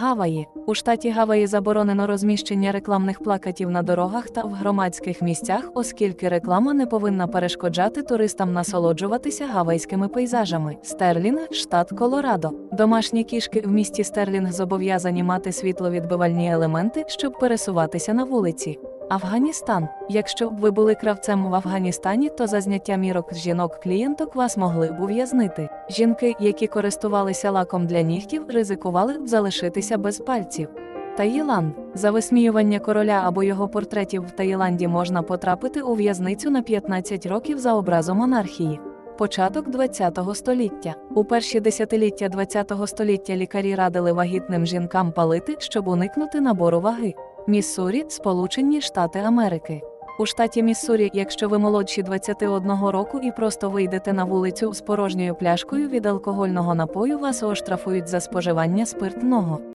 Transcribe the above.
Гаваї. У штаті Гаваї заборонено розміщення рекламних плакатів на дорогах та в громадських місцях, оскільки реклама не повинна перешкоджати туристам насолоджуватися гавайськими пейзажами. Стерлінг, штат Колорадо. Домашні кішки в місті Стерлінг зобов'язані мати світловідбивальні елементи, щоб пересуватися на вулиці. Афганістан. Якщо б ви були кравцем в Афганістані, то за зняття мірок з жінок-клієнток вас могли б ув'язнити. Жінки, які користувалися лаком для нігтів, ризикували б залишитися без пальців. Таїланд. За висміювання короля або його портретів в Таїланді можна потрапити у в'язницю на 15 років за образу монархії. Початок ХХ століття. У перші десятиліття ХХ століття лікарі радили вагітним жінкам палити, щоб уникнути набору ваги. Міссурі, Сполучені Штати Америки. У штаті Міссурі, якщо ви молодші 21 року і просто вийдете на вулицю з порожньою пляшкою від алкогольного напою, вас оштрафують за споживання спиртного.